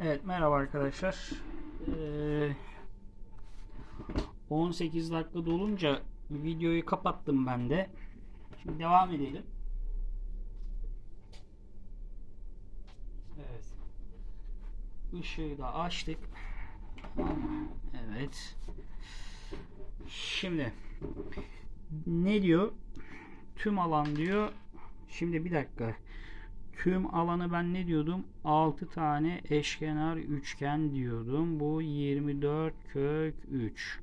Evet merhaba arkadaşlar. Ee, 18 dakika dolunca videoyu kapattım ben de. Şimdi devam edelim. Evet. Işığı da açtık. Evet. Şimdi ne diyor? Tüm alan diyor. Şimdi bir dakika. Tüm alanı ben ne diyordum? 6 tane eşkenar üçgen diyordum. Bu 24 kök 3.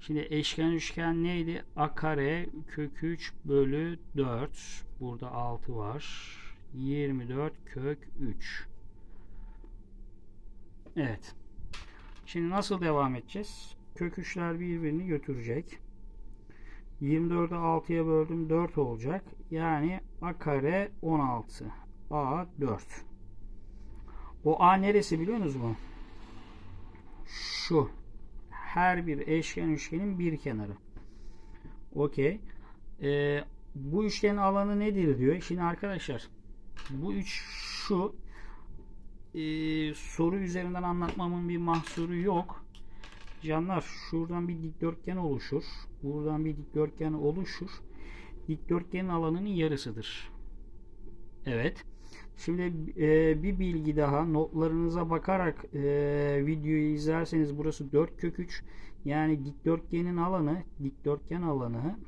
Şimdi eşkenar üçgen neydi? A kare kök 3 bölü 4. Burada 6 var. 24 kök 3. Evet. Şimdi nasıl devam edeceğiz? Kök 3'ler birbirini götürecek. 24'ü 6'ya böldüm 4 olacak. Yani a kare 16. A 4. O A neresi biliyor musunuz mu? Şu. Her bir eşgen üçgenin bir kenarı. Okey. Ee, bu üçgenin alanı nedir diyor. Şimdi arkadaşlar bu üç şu e, soru üzerinden anlatmamın bir mahsuru yok. Canlar şuradan bir dikdörtgen oluşur. Buradan bir dikdörtgen oluşur. Dikdörtgenin alanının yarısıdır. Evet. Şimdi e, bir bilgi daha notlarınıza bakarak e, videoyu izlerseniz burası 4 kök 3 yani dikdörtgenin alanı dikdörtgen alanı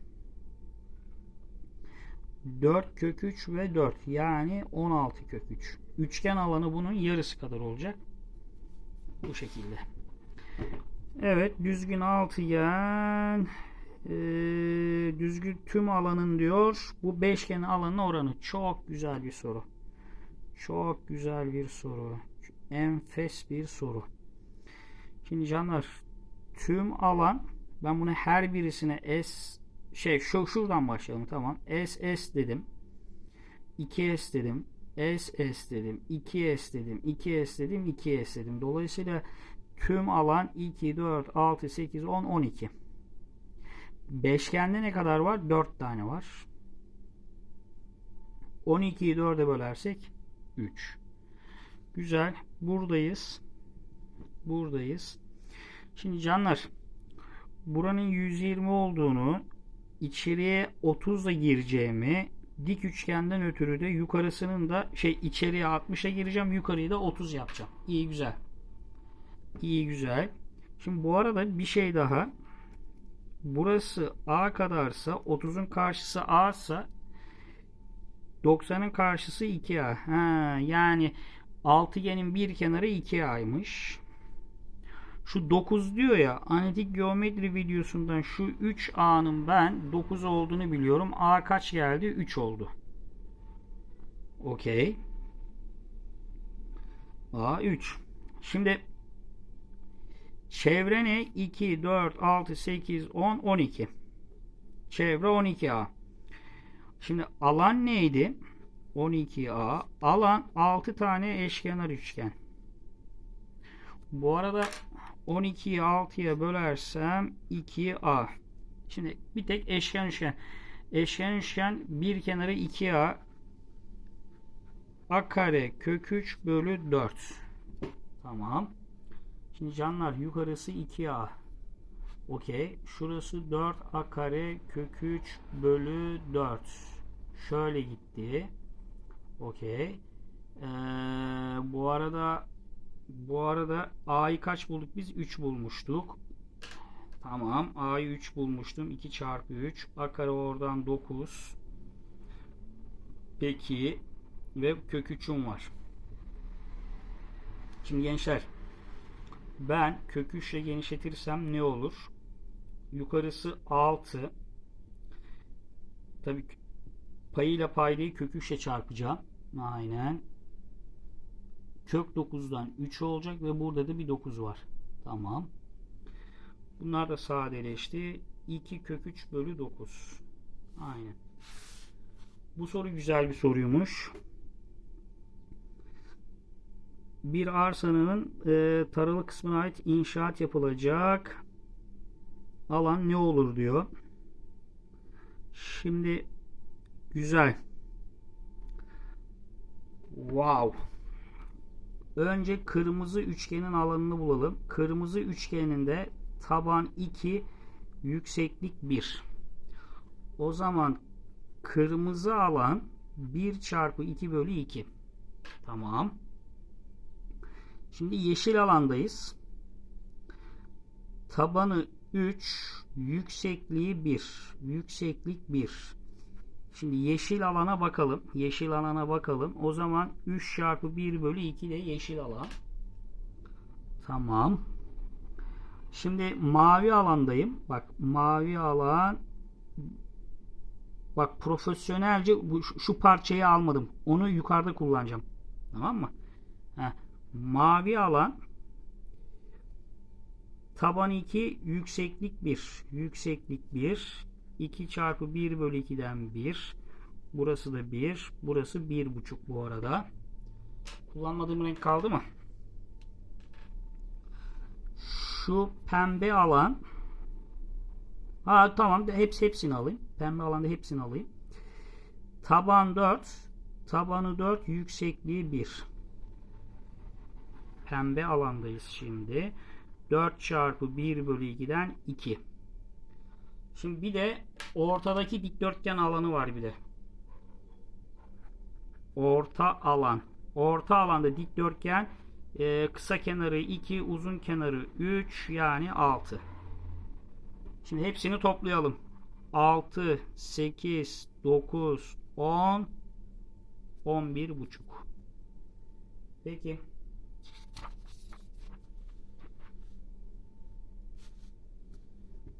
4 kök 3 ve 4 yani 16 kök 3 üçgen alanı bunun yarısı kadar olacak bu şekilde Evet düzgün altıgen e, düzgün tüm alanın diyor. Bu beşgen alanın oranı. Çok güzel bir soru. Çok güzel bir soru. Enfes bir soru. Şimdi canlar tüm alan ben bunu her birisine S şey şu şuradan başlayalım tamam. S S dedim. 2S dedim. S S dedim. 2S dedim. 2S dedim. 2S dedim. Dolayısıyla tüm alan 2, 4, 6, 8, 10, 12. Beşgende ne kadar var? 4 tane var. 12'yi 4'e bölersek 3. Güzel. Buradayız. Buradayız. Şimdi canlar buranın 120 olduğunu içeriye 30 ile gireceğimi dik üçgenden ötürü de yukarısının da şey içeriye 60'a gireceğim yukarıyı da 30 yapacağım. İyi güzel. İyi güzel. Şimdi bu arada bir şey daha. Burası A kadarsa 30'un karşısı A ise 90'ın karşısı 2A. Ha, yani altıgenin bir kenarı 2A'ymış. Şu 9 diyor ya analitik geometri videosundan şu 3A'nın ben 9 olduğunu biliyorum. A kaç geldi? 3 oldu. Okey. A 3. Şimdi Çevre ne? 2, 4, 6, 8, 10, 12. Çevre 12A. Şimdi alan neydi? 12A. Alan 6 tane eşkenar üçgen. Bu arada 12'yi 6'ya bölersem 2A. Şimdi bir tek eşken üçgen. Eşken üçgen bir kenarı 2A. A kare kök 3 bölü 4. Tamam. Şimdi canlar yukarısı 2A. Okey. Şurası 4A kare kök 3 bölü 4. Şöyle gitti. Okey. Ee, bu arada bu arada A'yı kaç bulduk biz? 3 bulmuştuk. Tamam. A'yı 3 bulmuştum. 2 çarpı 3. A kare oradan 9. Peki. Ve kök 3'üm var. Şimdi gençler ben kök 3 ile genişletirsem ne olur? Yukarısı 6. Tabii payıyla paydayı kök 3 ile çarpacağım. Aynen. Kök 9'dan 3 olacak ve burada da bir 9 var. Tamam. Bunlar da sadeleşti. 2 kök 3 bölü 9. Aynen. Bu soru güzel bir soruymuş bir arsanın e, taralı kısmına ait inşaat yapılacak alan ne olur diyor. Şimdi güzel. Wow. Önce kırmızı üçgenin alanını bulalım. Kırmızı üçgeninde taban 2, yükseklik 1. O zaman kırmızı alan 1 çarpı 2 bölü 2. Tamam. Şimdi yeşil alandayız. Tabanı 3, yüksekliği 1. Yükseklik 1. Şimdi yeşil alana bakalım. Yeşil alana bakalım. O zaman 3 çarpı 1 bölü 2 de yeşil alan. Tamam. Şimdi mavi alandayım. Bak mavi alan bak profesyonelce bu, şu parçayı almadım. Onu yukarıda kullanacağım. Tamam mı? Mavi alan taban 2 yükseklik 1 yükseklik 1 2 çarpı 1 bölü 2'den 1 burası da 1 burası 1,5 bu arada. Kullanmadığım renk kaldı mı? şu pembe alan ha tamam da hepsi hepsini alayım. Pembe alanda hepsini alayım. Taban 4 tabanı 4 yüksekliği 1 pembe alandayız şimdi 4 çarpı 1 bölü 2'den 2 şimdi bir de ortadaki dikdörtgen alanı var bir de orta alan orta alanda dikdörtgen ee, kısa kenarı 2, uzun kenarı 3 yani 6. Şimdi hepsini toplayalım. 6, 8, 9, 10, 11 buçuk. Peki.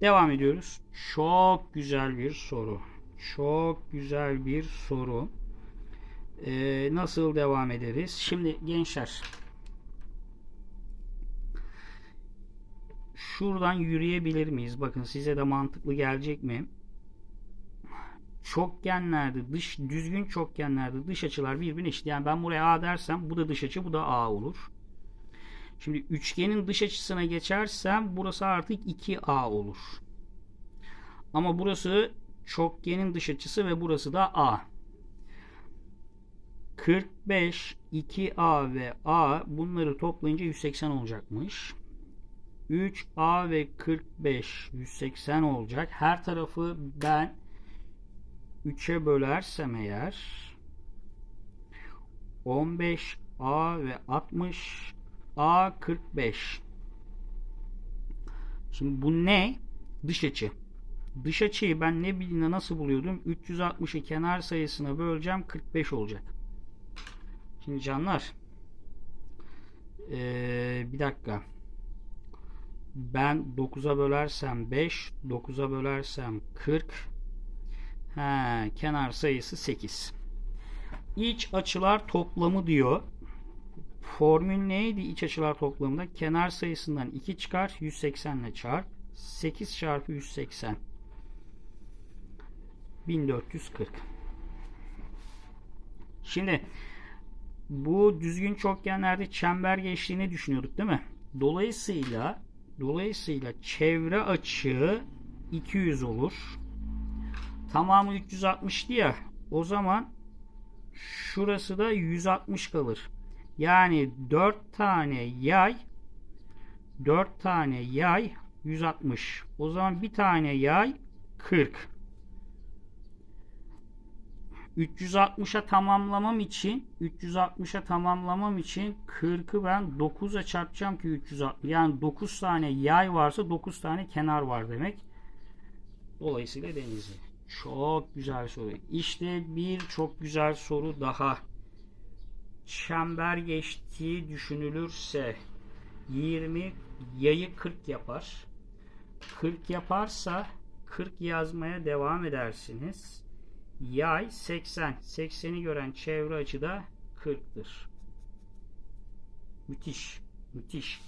Devam ediyoruz. Çok güzel bir soru. Çok güzel bir soru. Ee, nasıl devam ederiz? Şimdi gençler şuradan yürüyebilir miyiz? Bakın size de mantıklı gelecek mi? Çokgenlerde dış düzgün çokgenlerde dış açılar birbirine eşit. Yani ben buraya A dersem bu da dış açı bu da A olur. Şimdi üçgenin dış açısına geçersem burası artık 2A olur. Ama burası çokgenin dış açısı ve burası da A. 45, 2A ve A bunları toplayınca 180 olacakmış. 3A ve 45 180 olacak. Her tarafı ben 3'e bölersem eğer 15 A ve 60 A 45 Şimdi bu ne? Dış açı. Dış açıyı ben ne bileyim nasıl buluyordum? 360'ı kenar sayısına böleceğim 45 olacak. Şimdi canlar ee, bir dakika ben 9'a bölersem 5, 9'a bölersem 40. He, kenar sayısı 8. İç açılar toplamı diyor. Formül neydi iç açılar toplamında? Kenar sayısından 2 çıkar, 180 ile çarp. 8 çarpı 180. 1440. Şimdi bu düzgün çokgenlerde çember geçtiğini düşünüyorduk değil mi? Dolayısıyla Dolayısıyla çevre açı 200 olur. Tamamı 360 diye. O zaman şurası da 160 kalır. Yani 4 tane yay 4 tane yay 160. O zaman bir tane yay 40. 360'a tamamlamam için 360'a tamamlamam için 40'ı ben 9'a çarpacağım ki 360. Yani 9 tane yay varsa 9 tane kenar var demek. Dolayısıyla denizli. Çok güzel soru. İşte bir çok güzel soru daha. Çember geçtiği düşünülürse 20 yayı 40 yapar. 40 yaparsa 40 yazmaya devam edersiniz. Yay 80. 80'i gören çevre açı da 40'tır. Müthiş. Müthiş.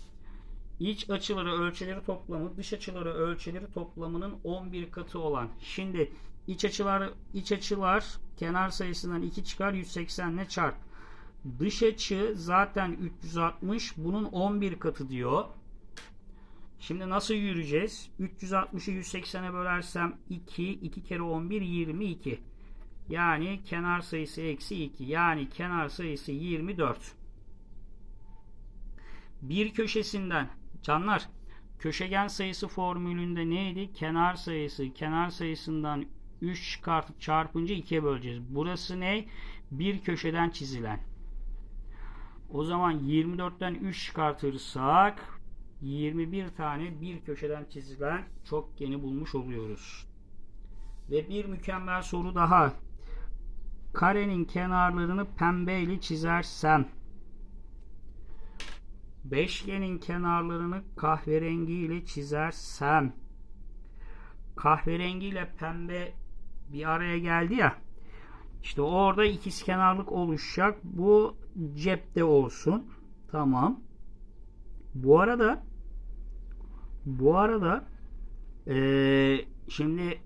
İç açıları ölçüleri toplamı dış açıları ölçüleri toplamının 11 katı olan. Şimdi iç açılar iç açılar kenar sayısından 2 çıkar 180 ile çarp. Dış açı zaten 360 bunun 11 katı diyor. Şimdi nasıl yürüyeceğiz? 360'ı 180'e bölersem 2, 2 kere 11 22. Yani kenar sayısı eksi 2. Yani kenar sayısı 24. bir köşesinden canlar köşegen sayısı formülünde neydi? Kenar sayısı. Kenar sayısından 3 çıkartıp çarpınca 2'ye böleceğiz. Burası ne? Bir köşeden çizilen. O zaman 24'ten 3 çıkartırsak 21 tane bir köşeden çizilen çokgeni bulmuş oluyoruz. Ve bir mükemmel soru daha. Karenin kenarlarını pembe ile çizersem beşgenin kenarlarını kahverengi ile çizersem kahverengi ile pembe bir araya geldi ya işte orada ikiz kenarlık oluşacak. Bu cepte olsun. Tamam. Bu arada bu arada ee, şimdi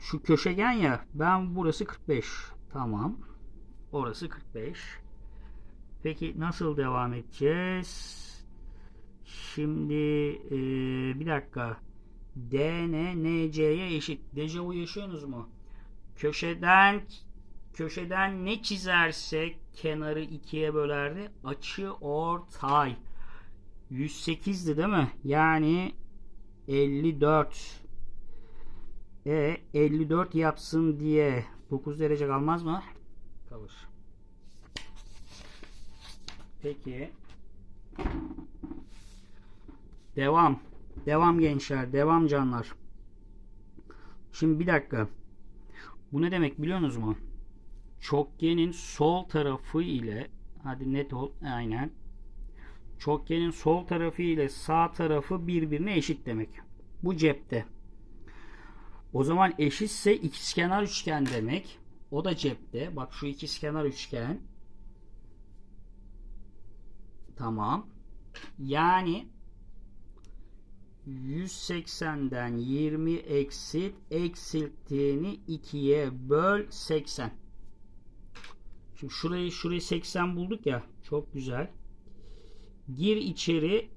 şu köşegen ya ben burası 45 tamam. Orası 45 peki nasıl devam edeceğiz? Şimdi ee, bir dakika. DN NC'ye eşit. Dejavu yaşıyorsunuz mu? Köşeden köşeden ne çizersek kenarı ikiye bölerdi açı ortay 108'di değil mi? Yani 54. E 54 yapsın diye 9 derece kalmaz mı? Kalır. Peki. Devam. Devam gençler. Devam canlar. Şimdi bir dakika. Bu ne demek biliyorsunuz mu? Çokgenin sol tarafı ile hadi net ol. Aynen Çokgenin sol tarafı ile sağ tarafı birbirine eşit demek. Bu cepte. O zaman eşitse ikizkenar üçgen demek. O da cepte. Bak şu ikizkenar üçgen. Tamam. Yani 180'den 20 eksit eksilttiğini 2'ye böl 80. Şimdi şurayı şurayı 80 bulduk ya. Çok güzel. Gir içeri.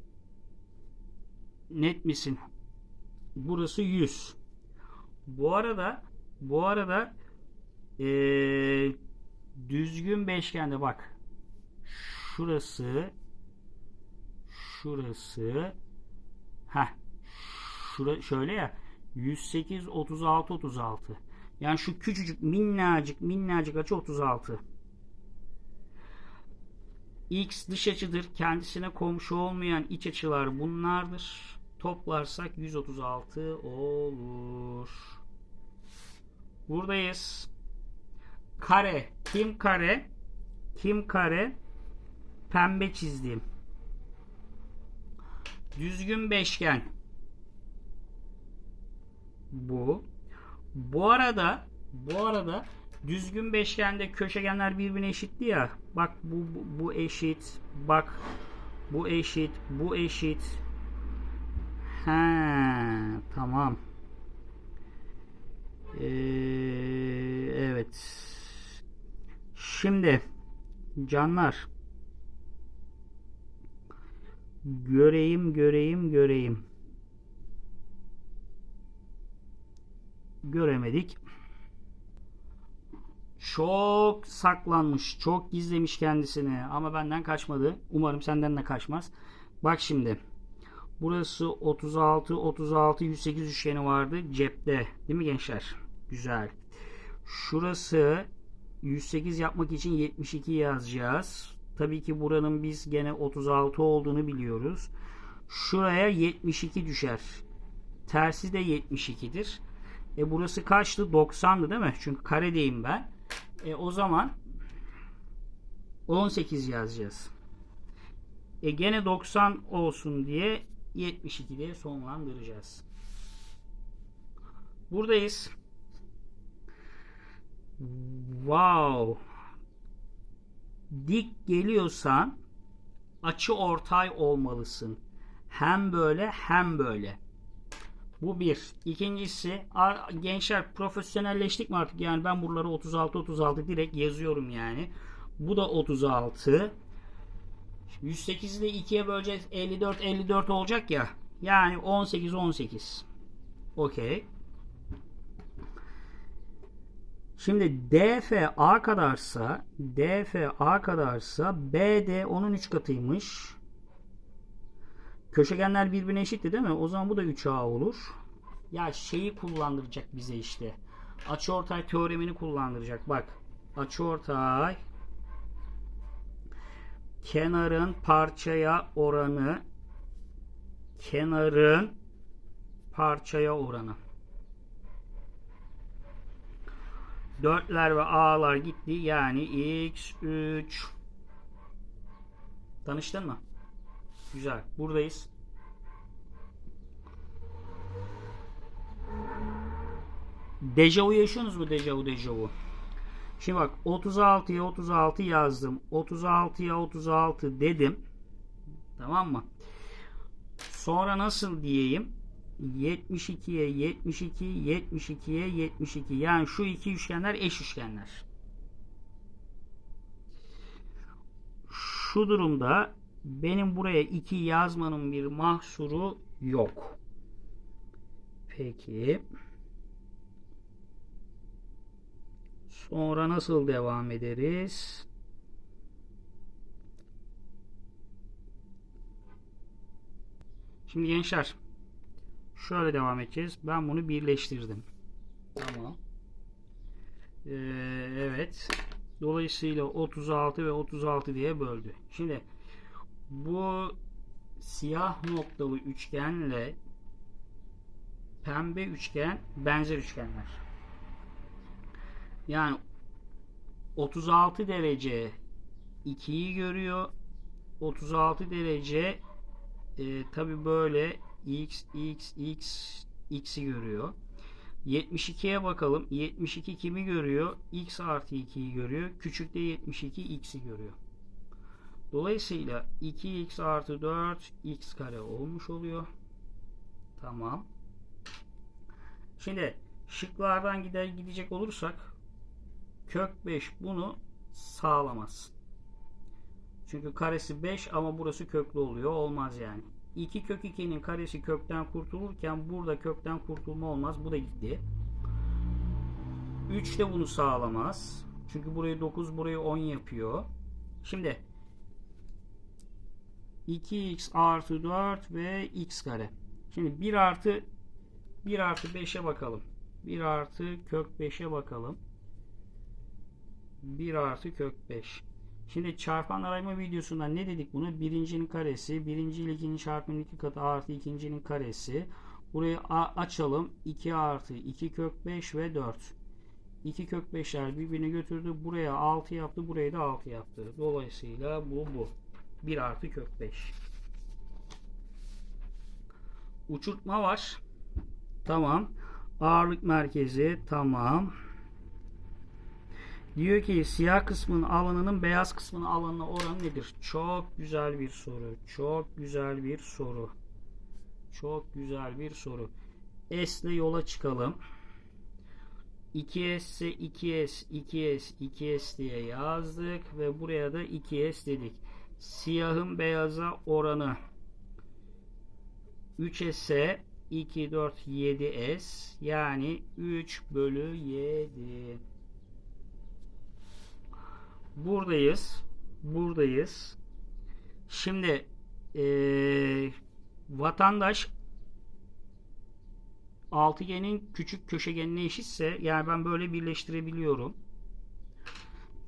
Net misin? Burası 100. Bu arada bu arada ee, düzgün beşgende bak. Şurası şurası ha şura şöyle ya 108 36 36. Yani şu küçücük minnacık minnacık açı 36. X dış açıdır. Kendisine komşu olmayan iç açılar bunlardır. Toplarsak 136 olur. Buradayız. Kare. Kim kare? Kim kare? Pembe çizdiğim. Düzgün beşgen. Bu. Bu arada bu arada düzgün beşgende köşegenler birbirine eşitti ya. Bak bu, bu, bu eşit. Bak bu eşit. Bu eşit. He, tamam. Ee, evet. Şimdi canlar göreyim göreyim göreyim göremedik çok saklanmış, çok gizlemiş kendisini ama benden kaçmadı. Umarım senden de kaçmaz. Bak şimdi. Burası 36, 36, 108 üçgeni vardı cepte. Değil mi gençler? Güzel. Şurası 108 yapmak için 72 yazacağız. Tabii ki buranın biz gene 36 olduğunu biliyoruz. Şuraya 72 düşer. Tersi de 72'dir. E burası kaçtı? 90'dı değil mi? Çünkü karedeyim ben. E, o zaman 18 yazacağız. E gene 90 olsun diye 72 diye sonlandıracağız. Buradayız. Wow. Dik geliyorsan açı ortay olmalısın. Hem böyle hem böyle. Bu bir. İkincisi gençler profesyonelleştik mi artık? Yani ben buraları 36 36 direkt yazıyorum yani. Bu da 36. 108'i de 2'ye böleceğiz. 54 54 olacak ya. Yani 18 18. Okey. Şimdi DF A kadarsa DF A kadarsa BD onun 3 katıymış. Köşegenler birbirine eşitti değil mi? O zaman bu da 3A olur. Ya şeyi kullandıracak bize işte. Açıortay teoremini kullandıracak. Bak. Açıortay kenarın parçaya oranı kenarın parçaya oranı. Dörtler ve A'lar gitti. Yani X3 Tanıştın mı? Güzel. Buradayız. Dejavu yaşıyorsunuz mu? Dejavu dejavu. Şimdi bak 36'ya 36 yazdım. 36'ya 36 dedim. Tamam mı? Sonra nasıl diyeyim? 72'ye 72, 72'ye 72. Yani şu iki üçgenler eş üçgenler. Şu durumda benim buraya 2 yazmanın bir mahsuru yok. Peki. Sonra nasıl devam ederiz? Şimdi gençler şöyle devam edeceğiz. Ben bunu birleştirdim. Tamam. Ee, evet. Dolayısıyla 36 ve 36 diye böldü. Şimdi bu siyah noktalı üçgenle pembe üçgen benzer üçgenler. Yani 36 derece 2'yi görüyor. 36 derece e, tabi böyle x x x x'i görüyor. 72'ye bakalım. 72 kimi görüyor? x artı 2'yi görüyor. Küçükte 72 x'i görüyor. Dolayısıyla 2x artı 4 x kare olmuş oluyor. Tamam. Şimdi şıklardan gider gidecek olursak kök 5 bunu sağlamaz. Çünkü karesi 5 ama burası köklü oluyor. Olmaz yani. 2 kök 2'nin karesi kökten kurtulurken burada kökten kurtulma olmaz. Bu da gitti. 3 de bunu sağlamaz. Çünkü burayı 9 burayı 10 yapıyor. Şimdi 2x artı 4 ve x kare. Şimdi 1 artı 1 artı 5'e bakalım. 1 artı kök 5'e bakalım. 1 artı kök 5. Şimdi çarpan arayma videosunda ne dedik bunu? Birincinin karesi, birinci ile ikinci çarpımın iki katı artı ikincinin karesi. Burayı açalım. 2 artı 2 kök 5 ve 4. 2 kök 5'ler birbirini götürdü. Buraya 6 yaptı. Buraya da 6 yaptı. Dolayısıyla bu bu. 1 artı kök 5. Uçurtma var. Tamam. Ağırlık merkezi. Tamam. Diyor ki siyah kısmın alanının beyaz kısmın alanına oranı nedir? Çok güzel bir soru. Çok güzel bir soru. Çok güzel bir soru. S ile yola çıkalım. 2S ise 2S, 2S, 2S diye yazdık ve buraya da 2S dedik. Siyahın beyaza oranı 3S'e 2, 4, 7S yani 3 bölü 7. Buradayız. Buradayız. Şimdi ee, vatandaş altıgenin küçük köşegenine eşitse yani ben böyle birleştirebiliyorum.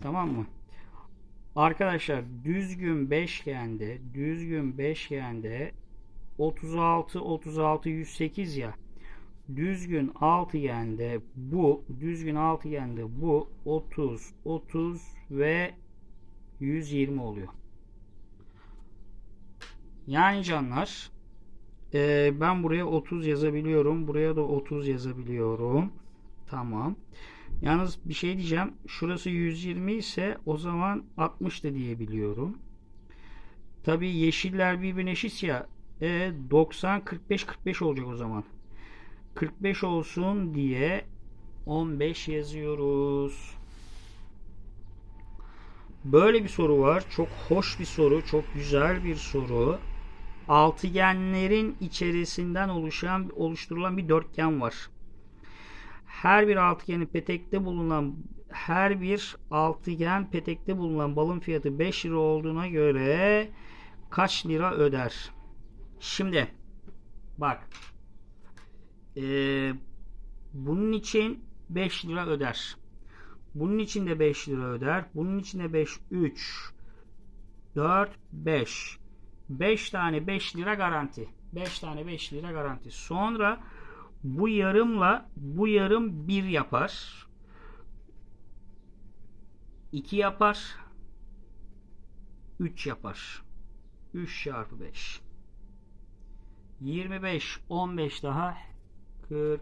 Tamam mı? Arkadaşlar düzgün beşgende düzgün beşgende 36 36 108 ya düzgün altıgende bu düzgün altıgende bu 30 30 ve 120 oluyor. Yani canlar e, ben buraya 30 yazabiliyorum. Buraya da 30 yazabiliyorum. Tamam. Yalnız bir şey diyeceğim. Şurası 120 ise o zaman 60 da diyebiliyorum. Tabi yeşiller birbirine eşit ya. E, 90 45 45 olacak o zaman. 45 olsun diye 15 yazıyoruz. Böyle bir soru var. Çok hoş bir soru. Çok güzel bir soru. Altıgenlerin içerisinden oluşan oluşturulan bir dörtgen var. Her bir altıgenin petekte bulunan her bir altıgen petekte bulunan balın fiyatı 5 lira olduğuna göre kaç lira öder? Şimdi bak ee, bunun için 5 lira öder. Bunun için de 5 lira öder. Bunun için de 5 3 4 5 5 tane 5 lira garanti. 5 tane 5 lira garanti. Sonra bu yarımla bu yarım 1 yapar. 2 yapar. 3 yapar. 3 çarpı 5. 25 15 daha 40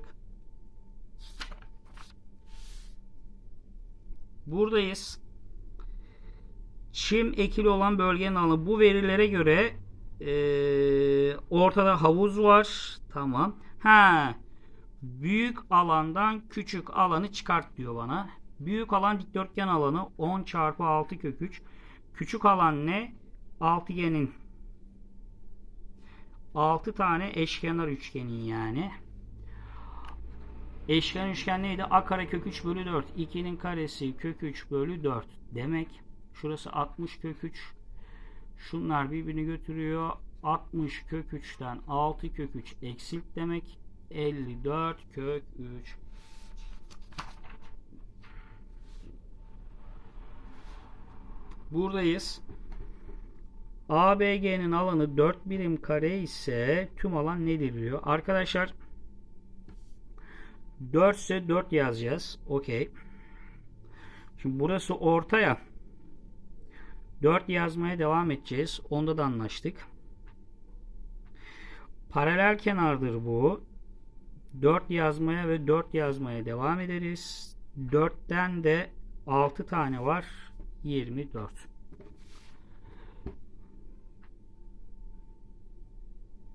Buradayız. Çim ekili olan bölgenin alanı. Bu verilere göre ee, ortada havuz var. Tamam. Ha. Büyük alandan küçük alanı çıkart diyor bana. Büyük alan dikdörtgen alanı 10 çarpı 6 kök 3. Küçük alan ne? Altıgenin 6 tane eşkenar üçgenin yani. Eşkenar üçgen neydi? A kare kök 3 bölü 4. 2'nin karesi kök 3 bölü 4. Demek şurası 60 kök 3. Şunlar birbirini götürüyor. 60 kök 3'ten 6 kök 3 eksilt demek. 54 kök 3. Buradayız. ABG'nin alanı 4 birim kare ise tüm alan nedir diyor. Arkadaşlar 4 ise 4 yazacağız. Okey. Şimdi burası ortaya. 4 yazmaya devam edeceğiz. Onda da anlaştık. Paralel kenardır bu. 4 yazmaya ve 4 yazmaya devam ederiz. 4'ten de 6 tane var. 24.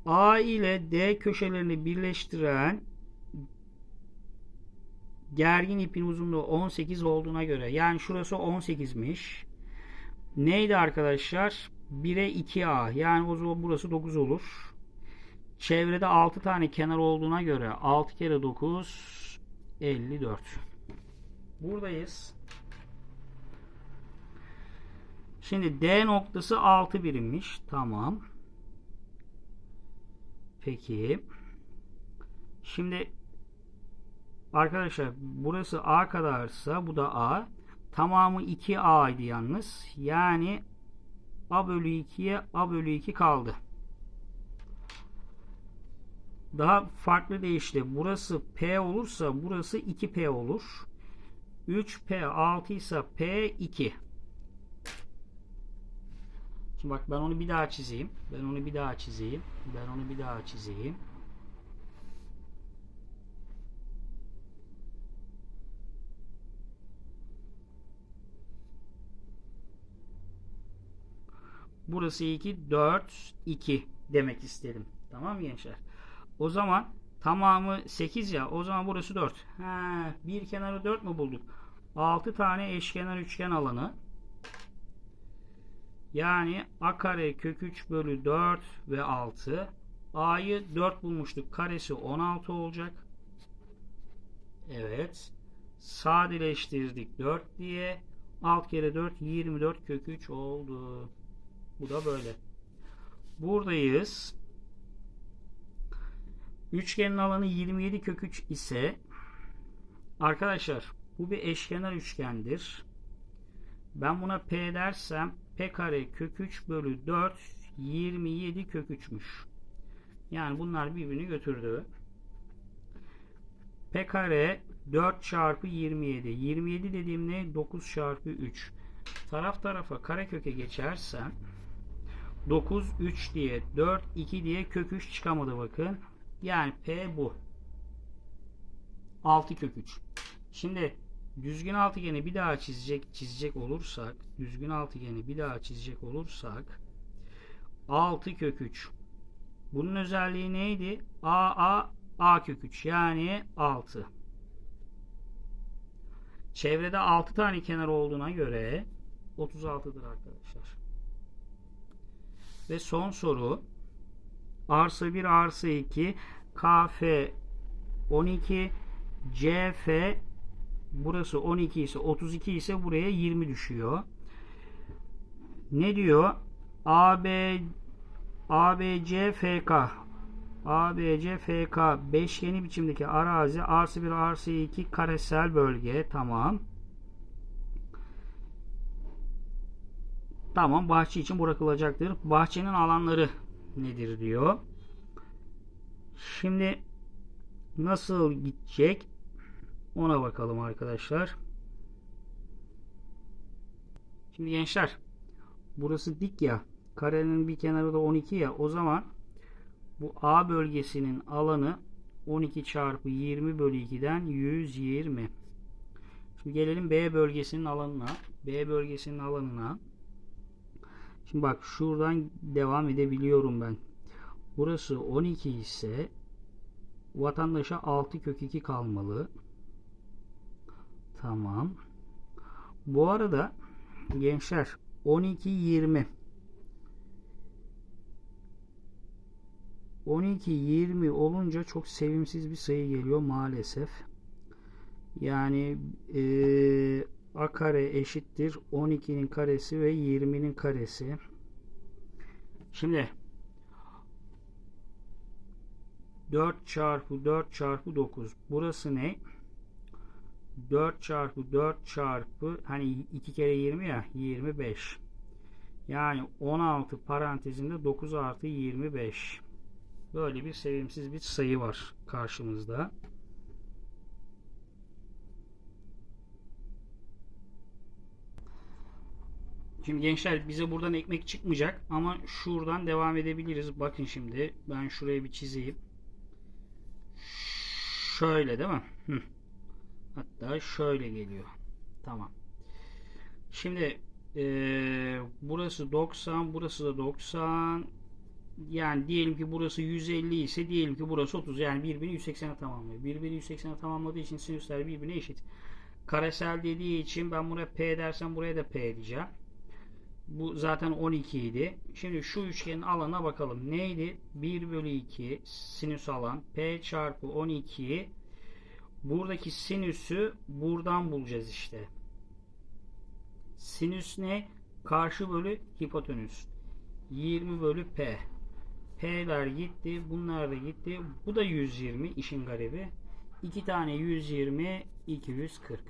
A ile D köşelerini birleştiren gergin ipin uzunluğu 18 olduğuna göre yani şurası 18'miş. Neydi arkadaşlar? 1'e 2A yani o zaman burası 9 olur. Çevrede 6 tane kenar olduğuna göre 6 kere 9 54. Buradayız. Şimdi D noktası 6 birimmiş. Tamam. Peki. Şimdi arkadaşlar burası A kadarsa bu da A. Tamamı 2A idi yalnız. Yani A bölü 2'ye A bölü 2 kaldı. Daha farklı deyişle burası P olursa burası 2P olur. 3P 6 ise P 2. Şimdi bak ben onu bir daha çizeyim. Ben onu bir daha çizeyim. Ben onu bir daha çizeyim. Burası 2, 4, 2 demek istedim. Tamam gençler? O zaman tamamı 8 ya. O zaman burası 4. Ha, bir kenarı 4 mü bulduk? 6 tane eşkenar üçgen alanı. Yani a kare kök 3 bölü 4 ve 6. A'yı 4 bulmuştuk. Karesi 16 olacak. Evet. Sadeleştirdik 4 diye. Alt kere 4 24 kök 3 oldu. Bu da böyle. Buradayız. Üçgenin alanı 27 kök 3 ise arkadaşlar bu bir eşkenar üçgendir. Ben buna P dersem P kare kök 3 bölü 4 27 kök 3'müş. Yani bunlar birbirini götürdü. P kare 4 çarpı 27. 27 dediğim ne? 9 çarpı 3. Taraf tarafa kare köke geçersem 9 3 diye 4 2 diye kök 3 çıkamadı bakın. Yani P bu. 6 kök 3. Şimdi düzgün altıgeni bir daha çizecek çizecek olursak, düzgün altıgeni bir daha çizecek olursak 6 kök 3. Bunun özelliği neydi? A A A kök 3 yani 6. Çevrede 6 tane kenar olduğuna göre 36'dır arkadaşlar. Ve son soru arsa 1 arsa 2 KF 12 CF burası 12 ise 32 ise buraya 20 düşüyor. Ne diyor? AB ABC FK ABC FK beşgeni biçimdeki arazi artı 1 artı 2 karesel bölge tamam. Tamam bahçe için bırakılacaktır. Bahçenin alanları nedir diyor. Şimdi nasıl gidecek ona bakalım arkadaşlar. Şimdi gençler burası dik ya karenin bir kenarı da 12 ya o zaman bu A bölgesinin alanı 12 çarpı 20 bölü 2'den 120. Şimdi gelelim B bölgesinin alanına. B bölgesinin alanına. Şimdi bak şuradan devam edebiliyorum ben. Burası 12 ise vatandaşa 6 kök 2 kalmalı. Tamam. Bu arada gençler 12 20 12 20 olunca çok sevimsiz bir sayı geliyor maalesef. Yani e, a kare eşittir 12'nin karesi ve 20'nin karesi. Şimdi 4 çarpı 4 çarpı 9. Burası ne? 4 çarpı 4 çarpı hani 2 kere 20 ya 25. Yani 16 parantezinde 9 artı 25. Böyle bir sevimsiz bir sayı var karşımızda. Şimdi gençler bize buradan ekmek çıkmayacak ama şuradan devam edebiliriz. Bakın şimdi ben şuraya bir çizeyim. Şöyle değil mi? Hatta şöyle geliyor. Tamam. Şimdi ee, burası 90, burası da 90. Yani diyelim ki burası 150 ise diyelim ki burası 30. Yani birbirini 180'e tamamlıyor. Birbirini 180'e tamamladığı için sinüsler birbirine eşit. Karesel dediği için ben buraya P dersem buraya da P diyeceğim. Bu zaten 12 idi. Şimdi şu üçgenin alanına bakalım. Neydi? 1 bölü 2 sinüs alan P çarpı 12 buradaki sinüsü buradan bulacağız işte. Sinüs ne? Karşı bölü hipotenüs. 20 bölü P. P'ler gitti. Bunlar da gitti. Bu da 120 işin garibi. 2 tane 120 240.